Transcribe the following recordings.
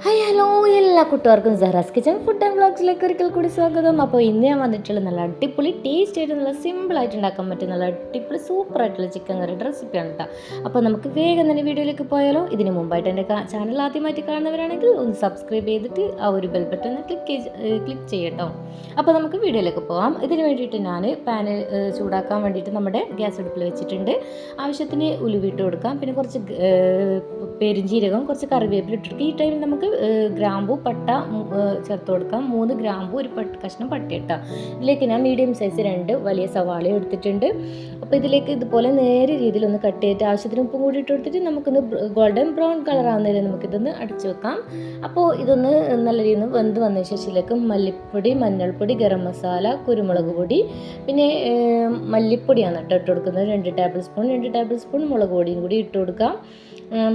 Hi hello എല്ലാ കുട്ടികാർക്കും Sahra's kitchen food and വ്ളോഗ്സിലേക്ക് ഒരിക്കൽ കൂടി സ്വാഗതം. അപ്പോൾ ഇന്ന് ഞാൻ വന്നിട്ടുള്ള നല്ല അടിപൊളി ടേസ്റ്റ് ആയിട്ട് നല്ല സിമ്പിളായിട്ട് ഉണ്ടാക്കാൻ പറ്റും നല്ല അടിപൊളി സൂപ്പർ ആയിട്ടുള്ള ചിക്കൻ കറിയുടെ റെസിപ്പിയാണ് കേട്ടോ അപ്പോൾ നമുക്ക് വേഗം തന്നെ വീഡിയോയിലേക്ക് പോയാലോ. ഇതിന് മുമ്പായിട്ട് എന്റെ ചാനൽ ആദ്യമായിട്ട് കാണുന്നവരാണെങ്കിൽ ഒന്ന് സബ്സ്ക്രൈബ് ചെയ്തിട്ട് ആ ഒരു ബെൽ ബട്ടൺ ക്ലിക്ക് ക്ലിക്ക് ചെയ്യട്ടോ. അപ്പോൾ നമുക്ക് വീഡിയോയിലേക്ക് പോകാം ഇതിന് വേണ്ടിയിട്ട് ഞാൻ പാന് ചൂടാക്കാൻ വേണ്ടിയിട്ട് നമ്മുടെ ഗ്യാസ് അടുപ്പിൽ വെച്ചിട്ടുണ്ട്. ആവശ്യത്തിന് ഉലുവിട്ട് കൊടുക്കാം. പിന്നെ കുറച്ച് പെരുംജീരകം കുറച്ച് കറിവേപ്പില ഇട്ടിട്ട് ഈ ടൈമിൽ നമുക്ക് ഏഹ് ഗ്രാമ്പു പട്ട ചേർത്ത് കൊടുക്കാം. മൂന്ന് ഗ്രാമ്പു ഒരു പട്ട് കഷ്ണം പട്ടയിട്ട. ഇതിലേക്ക് ഞാൻ മീഡിയം സൈസ് രണ്ട് വലിയ സവാള എടുത്തിട്ടുണ്ട്. അപ്പോൾ ഇതിലേക്ക് ഇതുപോലെ നേരെ രീതിയിൽ ഒന്ന് കട്ട് ചെയ്തിട്ട് ആവശ്യത്തിന് ഉപ്പും കൂടി ഇട്ട് കൊടുത്തിട്ട് നമുക്കൊന്ന് ഗോൾഡൻ ബ്രൗൺ കളർ ആവുന്നതിന് നമുക്കിതൊന്ന് അടച്ചു വെക്കാം. അപ്പോൾ ഇതൊന്ന് നല്ല രീതിയിൽ വെന്ത് വന്ന ശേഷം ഇതിലേക്ക് മല്ലിപ്പൊടി മഞ്ഞൾപ്പൊടി ഗരം മസാല കുരുമുളക് പൊടി പിന്നെ മല്ലിപ്പൊടിയാണ് കേട്ടോ ഇട്ട് കൊടുക്കുന്നത്. രണ്ട് ടേബിൾ സ്പൂൺ രണ്ട് ടേബിൾ സ്പൂൺ മുളക് പൊടിയും കൂടി ഇട്ട് കൊടുക്കാം.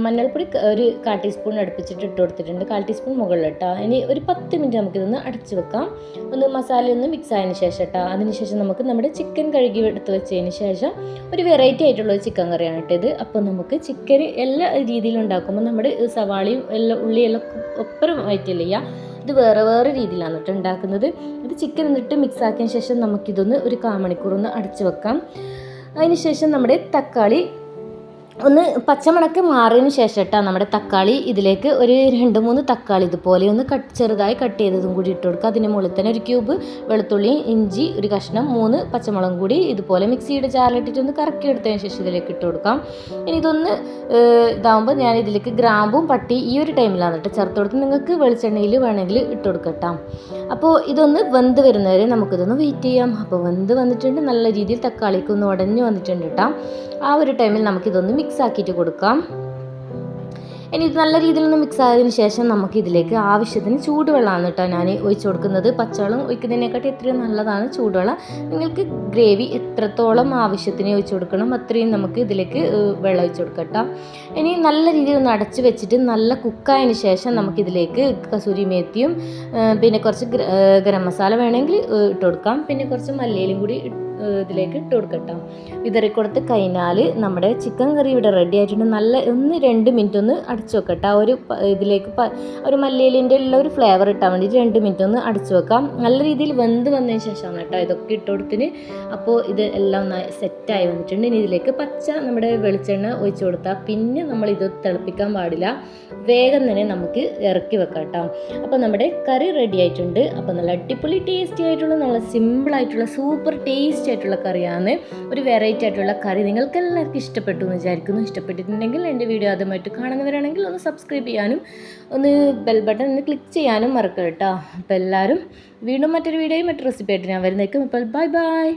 മഞ്ഞൾപ്പൊടി ഒരു കാൽ ടീസ്പൂൺ അടുപ്പിച്ചിട്ട് ഇട്ട് കൊടുത്തിട്ടുണ്ട്. കാൽ ടീസ്പൂൺ മുകളിൽ ഇട്ടാ ഇനി ഒരു പത്ത് മിനിറ്റ് നമുക്കിതൊന്ന് അടച്ചു വെക്കാം. ഒന്ന് മസാല ഒന്ന് മിക്സ് ആയതിനു ശേഷം ഇട്ടാ അതിനുശേഷം നമുക്ക് നമ്മുടെ ചിക്കൻ കഴുകി എടുത്ത് വെച്ചതിന് ശേഷം ഒരു വെറൈറ്റി ആയിട്ടുള്ള ചിക്കൻ കറിയാണ് ഇട്ടത് അപ്പോൾ നമുക്ക് ചിക്കൻ എല്ലാ രീതിയിലും ഉണ്ടാക്കുമ്പോൾ നമ്മുടെ സവാളയും എല്ലാം ഉള്ളിയെല്ലാം ഒപ്പരമായിട്ടില്ല ചെയ്യുക. ഇത് വേറെ വേറെ രീതിയിലാണ് കേട്ടോ ഉണ്ടാക്കുന്നത്. ഇത് ചിക്കൻ എന്നിട്ട് മിക്സ് ആക്കിയതിന് ശേഷം നമുക്കിതൊന്ന് ഒരു കാമണിക്കൂർ ഒന്ന് അടച്ചു വെക്കാം. അതിനുശേഷം നമ്മുടെ തക്കാളി ഒന്ന് പച്ചമുളക് മാറിയതിന് ശേഷം ഇട്ടാ നമ്മുടെ തക്കാളി ഇതിലേക്ക് ഒരു രണ്ട് മൂന്ന് തക്കാളി ഇതുപോലെ ഒന്ന് കട്ട് ചെറുതായി കട്ട് ചെയ്തതും കൂടി ഇട്ട് കൊടുക്കുക. അതിന് മുകളിൽ തന്നെ ഒരു ക്യൂബ് വെളുത്തുള്ളി ഇഞ്ചി ഒരു കഷ്ണം മൂന്ന് പച്ചമുളകും കൂടി ഇതുപോലെ മിക്സിയുടെ ജാറിലിട്ടിട്ട് ഒന്ന് കറക്കി എടുത്തതിന് ശേഷം ഇതിലേക്ക് ഇട്ട് കൊടുക്കാം. ഇനി ഇതൊന്ന് ഇതാകുമ്പോൾ ഞാൻ ഇതിലേക്ക് ഗ്രാമ്പും പട്ടി ഈ ഒരു ടൈമിലാണ് കേട്ടോ ചേർത്ത് കൊടുത്ത് നിങ്ങൾക്ക് വെളിച്ചെണ്ണയിൽ വേണമെങ്കിൽ ഇട്ട് കൊടുക്കട്ടാം. അപ്പോൾ ഇതൊന്ന് വെന്ത് വരുന്നവരെ നമുക്കിതൊന്ന് വെയിറ്റ് ചെയ്യാം. അപ്പോൾ വെന്ത് വന്നിട്ടുണ്ട്. നല്ല രീതിയിൽ തക്കാളിക്ക് ഒന്ന് ഉടഞ്ഞു വന്നിട്ടുണ്ട് കേട്ടോ ആ ഒരു ടൈമിൽ നമുക്കിതൊന്ന് മിക്സ് ആക്കിയിട്ട് കൊടുക്കാം. ഇനി ഇത് നല്ല രീതിയിൽ ഒന്ന് മിക്സ് ആയതിനു ശേഷം നമുക്ക് ഇതിലേക്ക് ആവശ്യത്തിന് ചൂടുവെള്ളമാണ് കേട്ടോ ഞാൻ ഒഴിച്ചു കൊടുക്കുന്നത്. പച്ചവെള്ളം ഒഴിക്കുന്നതിനെക്കാട്ടി എത്രയോ നല്ലതാണ് ചൂടുവെള്ളം. നിങ്ങൾക്ക് ഗ്രേവി എത്രത്തോളം ആവശ്യത്തിന് ഒഴിച്ചു കൊടുക്കണം അത്രയും നമുക്ക് ഇതിലേക്ക് വെള്ളം ഒഴിച്ചു കൊടുക്കട്ടോ ഇനി നല്ല രീതിയിൽ ഒന്ന് അടച്ചു വെച്ചിട്ട് നല്ല കുക്കായതിനു ശേഷം നമുക്കിതിലേക്ക് കസൂരി മേത്തിയും പിന്നെ കുറച്ച് ഗരം മസാല വേണമെങ്കിൽ ഇട്ട് കൊടുക്കാം. പിന്നെ കുറച്ച് മല്ലിയിലും കൂടി ഇതിലേക്ക് ഇട്ട് കൊടുക്കട്ടോ. വിതറി കൊടുത്ത് കഴിഞ്ഞാൽ നമ്മുടെ ചിക്കൻ കറി ഇവിടെ റെഡി ആയിട്ടുണ്ട്. നല്ല ഒന്ന് രണ്ട് മിനിറ്റ് ഒന്ന് അടിച്ചു വെക്കട്ടെ. ആ ഒരു ഇതിലേക്ക് ഒരു മല്ലിയിലിന്റെ ഉള്ള ഒരു ഫ്ലേവർ ഇട്ടാൻ വേണ്ടിയിട്ട് രണ്ട് മിനിറ്റ് ഒന്ന് അടിച്ചു വെക്കാം. നല്ല രീതിയിൽ വെന്ത് വന്നതിന് ശേഷമാണ് കേട്ടോ ഇതൊക്കെ ഇട്ട് കൊടുത്തിന്. അപ്പോൾ ഇത് എല്ലാം സെറ്റായി വന്നിട്ടുണ്ട്. ഇനി ഇതിലേക്ക് പച്ച നമ്മുടെ വെളിച്ചെണ്ണ ഒഴിച്ചു കൊടുത്താൽ പിന്നെ നമ്മൾ ഇത് തിളപ്പിക്കാൻ പാടില്ല. വേഗം തന്നെ നമുക്ക് ഇറക്കി വെക്കാം കേട്ടോ. അപ്പോൾ നമ്മുടെ കറി റെഡി ആയിട്ടുണ്ട്. അപ്പോൾ നല്ല അടിപൊളി ടേസ്റ്റി ആയിട്ടുള്ള നല്ല സിമ്പിൾ ആയിട്ടുള്ള സൂപ്പർ ടേസ്റ്റി ആയിട്ടുള്ള കറിയാണ്. ഒരു വെറൈറ്റി ആയിട്ടുള്ള കറി നിങ്ങൾക്ക് എല്ലാവർക്കും ഇഷ്ടപ്പെട്ടു എന്ന് വിചാരിക്കുന്നു. ഇഷ്ടപ്പെട്ടിട്ടുണ്ടെങ്കിൽ എന്റെ വീഡിയോ ആദ്യമായിട്ട് കാണുന്നവരാണെങ്കിൽ ഒന്ന് സബ്സ്ക്രൈബ് ചെയ്യാനും ഒന്ന് ബെൽ ബട്ടൺ ഒന്ന് ക്ലിക്ക് ചെയ്യാനും മറക്കുക കേട്ടോ അപ്പോൾ എല്ലാവരും വീണ്ടും മറ്റൊരു വീഡിയോയും മറ്റൊരു റെസിപ്പി ആയിട്ട് ഞാൻ വരുന്നേക്കും. അപ്പോൾ ബൈ ബൈ